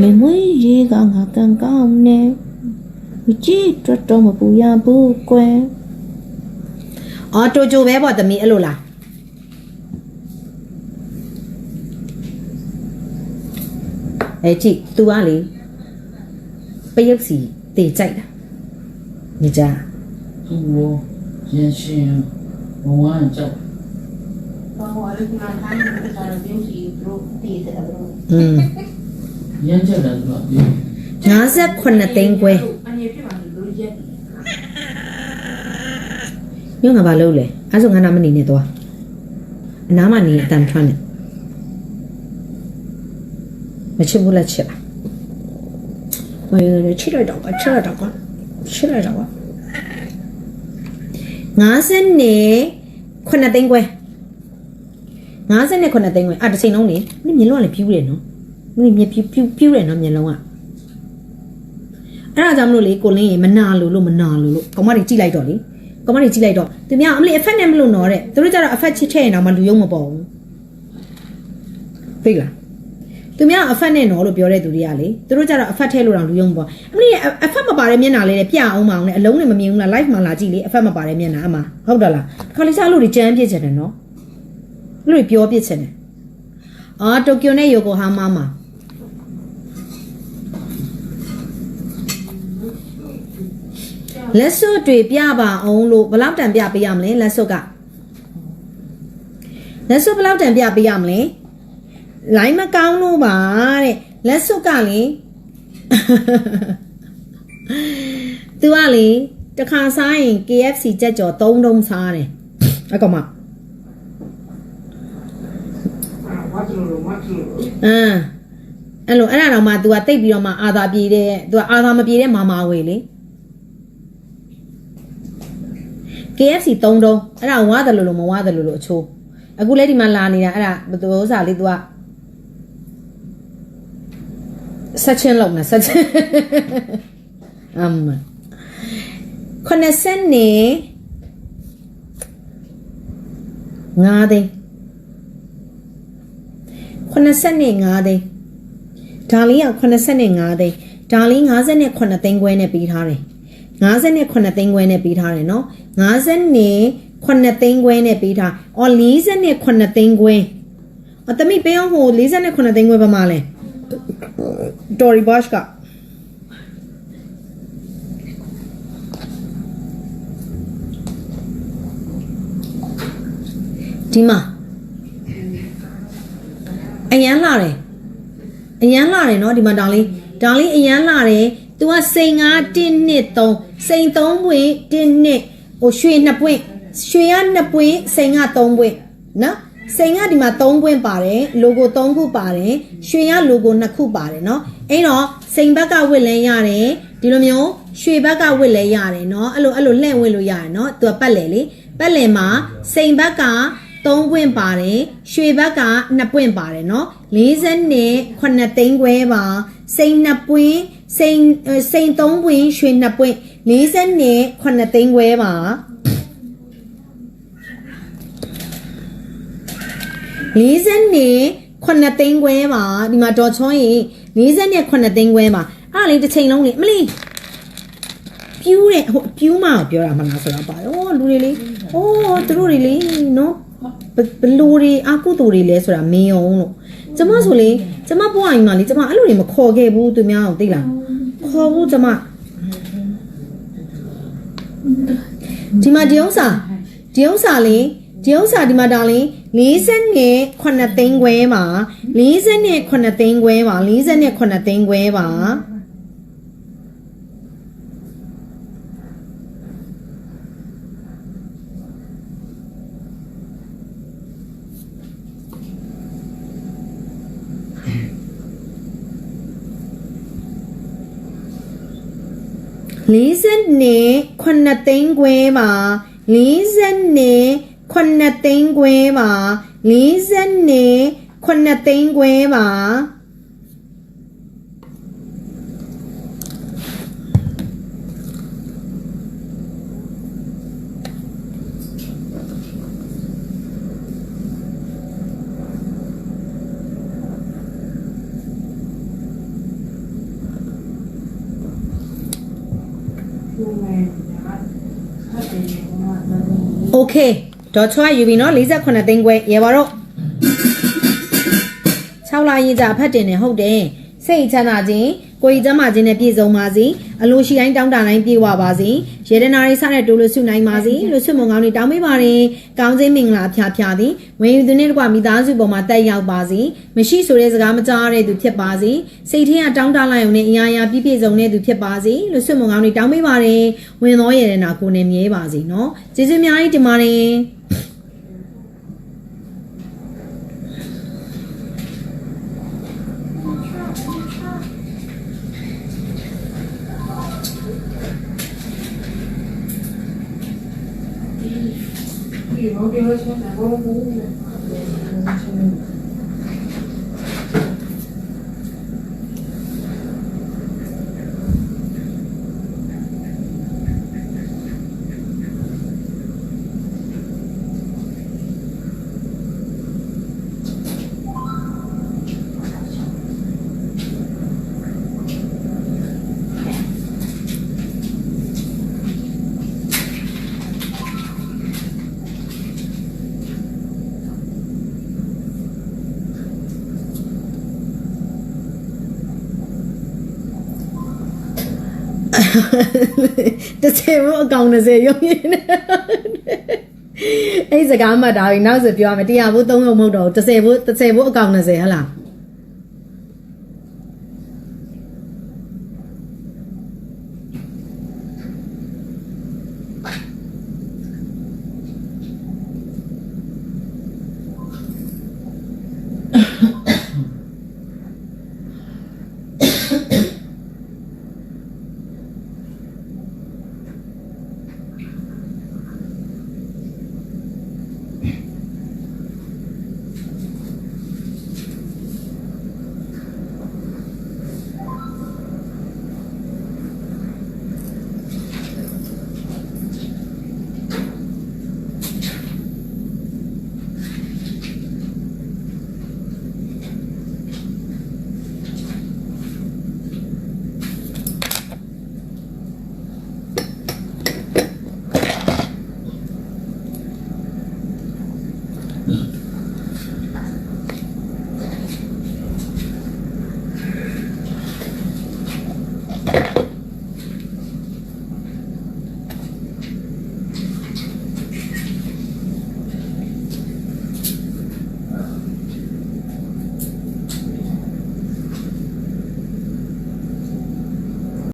မေမွေးရေကငါကန်ကောင်းနေမကြည့်တော့တော့မပူရဘူးကွယ်အော်တိုဂျိုပဲပေါ့တမီးအဲ့လိုလားအဲ့ကြည့် तू ကလေပရုပ်စီတေကြိုက်တာညကြ သူ့ကိုရင်ရှင်ဘဝကြောက် ဘာဟောရကနာတိုင်းတာရုပ်စီသူတည်တယ်ဘလို့ อืม ရမ်းချက်တယ်သူကပြော58သိန်းခွဲအနေဖြစ်မှာလို့ရက်ညငါဘာလုပ်လဲအဲ့ဆိုငါနာမနေနဲ့သွားအနားမနေအတန်ထွက်နေမချစ်ဘူးလားချစ်လားမရချစ်လိုက်တော့ကချစ်လိုက်တော့ကချစ်လိုက်တော့က50နဲ့9သိန်းခွဲ50နဲ့9သိန်းခွဲอ่ะတစ်ချိန်လုံးနေမင်းမျက်လုံးကလည်းပြူးတယ်နော် မင်းမျက်ပြူးပြူးပြူးတယ်နော်မျက်လုံးကအဲ့ဒါကြောင့်မလို့လေကိုလင်းရေမနာလို့လို့မနာလို့လို့ကောင်မတွေကြည့်လိုက်တော့လေကောင်မတွေကြည့်လိုက်တော့သူများအမလေး effect နဲ့မလို့နော်တဲ့သူတို့ကျတော့ effect ချစ်ထည့်ရင်တော့မလူယုံမပေါ်ဘူးသိလားသူများ effect နဲ့နော်လို့ပြောတဲ့သူတွေကလေသူတို့ကျတော့ effect ထည့်လို့တော့လူယုံမပေါ်အမလေး effect မပါတဲ့မျက်နှာလေးနဲ့ပြအောင်မအောင်နဲ့အလုံးနဲ့မမြင်ဘူးလား live မှာလာကြည့်လေ effect မပါတဲ့မျက်နှာအမဟုတ်တယ်လားခါလေးစားလို့ဒီကြမ်းပြစ်ချင်တယ်နော်လို့တွေပြောပြစ်ချင်တယ်အာတိုကျိုနဲ့ယိုကိုဟာမာမှာ လက်စွပ်တွေပြပါအောင်လို့ဘယ်လောက်တန်ပြပေးရမလဲလက်စွပ်ကလက်စွပ်ဘယ်လောက်တန်ပြပေးရမလဲလိုင်းမကောင်းလို့ပါတဲ့လက်စွပ်ကလေသူကလေတခါစားရင် KFC ကြက်ကြော်3တုံးစားတယ်အကောင်မဝတ်လို့ဝတ်လို့အမ်အဲ့လိုအဲ့ဒါတော့မှ तू ကတိတ်ပြီးတော့မှအာသာပြေတဲ့ तू ကအာသာမပြေတဲ့မာမာဝေလေ KFC 3တုံးအဲ့ဒါဝါတယ်လို့လို့မဝါတယ်လို့လို့အချိုးအခုလဲဒီမှာလာနေတာအဲ့ဒါဘယ်သူဥစားလေး तू ကဆက်ချင်းလောက်နေဆက်ချင်းအမ်ခဏစနေငါးသိန်း85သိန်းဒါလေးက85သိန်းဒါလေး58သိန်းခွဲနဲ့ပြီးထားတယ် 58သိန်းခွဲနဲ့ပြီးထားတယ်နော်58သိန်းခွဲနဲ့ပြီးထားအော်48သိန်းခွဲအတမိပေးအောင်ဟို48သိန်းခွဲပါမလဲ Tory Bosch ကဒီမှာအရန်လာတယ်အရန်လာတယ်နော်ဒီမှာဒါလေးဒါလေးအရန်လာတယ် သူကစိန်ငါ1နှစ်3စိန်3ပွင့်1နှစ်ဟိုရွှေ2ပွင့်ရွှေက2ပွင့်စိန်က3ပွင့်နော်စိန်ကဒီမှာ3ပွင့်ပါတယ် logo 3ခုပါတယ်ရွှေက logo 2ခုပါတယ်နော်အဲ့တော့စိန်ဘက်ကဝစ်လဲရတယ်ဒီလိုမျိုးရွှေဘက်ကဝစ်လဲရတယ်နော်အဲ့လိုအဲ့လိုလှည့်ဝစ်လို့ရတယ်နော်သူကပတ်လဲလေပတ်လဲမှာစိန်ဘက်က 3ပွင့်ပါတယ်ရွှေဘက်က2ပွင့်ပါတယ်เนาะ40နဲ့9သိန်းခွဲပါစိန်2ပွင့်စိန်အဲစိန်3ပွင့်ရွှေ2ပွင့်40နဲ့9သိန်းခွဲပါ40နဲ့9သိန်းခွဲပါဒီမှာဒေါ်ချောရင်40နဲ့9သိန်းခွဲပါအဲ့ဒါလေးတစ်ချိန်လုံးလေမလီပြူးတဲ့ဟိုပြူးမကိုပြောတာမလားဆိုတော့ပါဩလူတွေလေဩသူတို့တွေလေနော် ဘဘလူတွေအကုသူတွေလဲဆိုတာမင်းအောင်လို့ကျမဆိုလေကျမဘွားရင်မလေးကျမအဲ့လိုတွေမခေါ်ခဲ့ဘူးသူများအောင်သိလားခေါ်ဘူးကျမဒီမှာဒီဥစ္စာဒီဥစ္စာလေဒီဥစ္စာဒီမှာဒါလေ40နဲ့9သိန်းခွဲပါ40နဲ့9သိန်းခွဲပါ40နဲ့9သိန်းခွဲပါ 40နဲ့9သိန်းခွဲပါ40နဲ့9သိန်းခွဲပါ40နဲ့9သိန်းခွဲပါ သူ့မဲ့ဒါကဖတ်တယ်ကမတော် โอเคဒေါ်ချွာယူပြီနော်48သိန်းခွဲရေပါတော့6လရင်ကြာဖတ်တင်နေဟုတ်တယ်စိတ်ချမ်းသာခြင်း ကိုယ်ကြီးကျမ်းမာခြင်းနဲ့ပြည့်စုံပါစေအလိုရှိတိုင်းတောင်းတတိုင်းပြေဝပါစေရေဒနာရိစတဲ့တိုးလို့ဆုနိုင်ပါစေလို့ဆွတ်မုံကောင်းတွေတောင်းပေးပါတယ်ကောင်းခြင်းမင်္ဂလာဖျားဖျားသည်ဝင်ယူသူနဲ့တကွမိသားစုပေါ်မှာတက်ရောက်ပါစေမရှိဆိုတဲ့စကားမကြားရတဲ့သူဖြစ်ပါစေစိတ်ထဲကတောင်းတလိုက်ုံနဲ့အရာရာပြည့်ပြည့်စုံတဲ့သူဖြစ်ပါစေလို့ဆွတ်မုံကောင်းတွေတောင်းပေးပါတယ်ဝင်သောရေဒနာကိုနဲ့မြဲပါစေနော်ကျေးဇူးအများကြီးတင်ပါတယ် ဒီဘောပြောချင်တာဘောဘူး တစ်စင်ဘုအကောင်20ရုံရင်းနေအဲ့ဒီစကားမှတ်တာပြီနောက်ဆိုပြောရမယ်တရားဘု3ရုံမဟုတ်တော့ဘူး30ဘု30ဘုအကောင်20ဟဟလား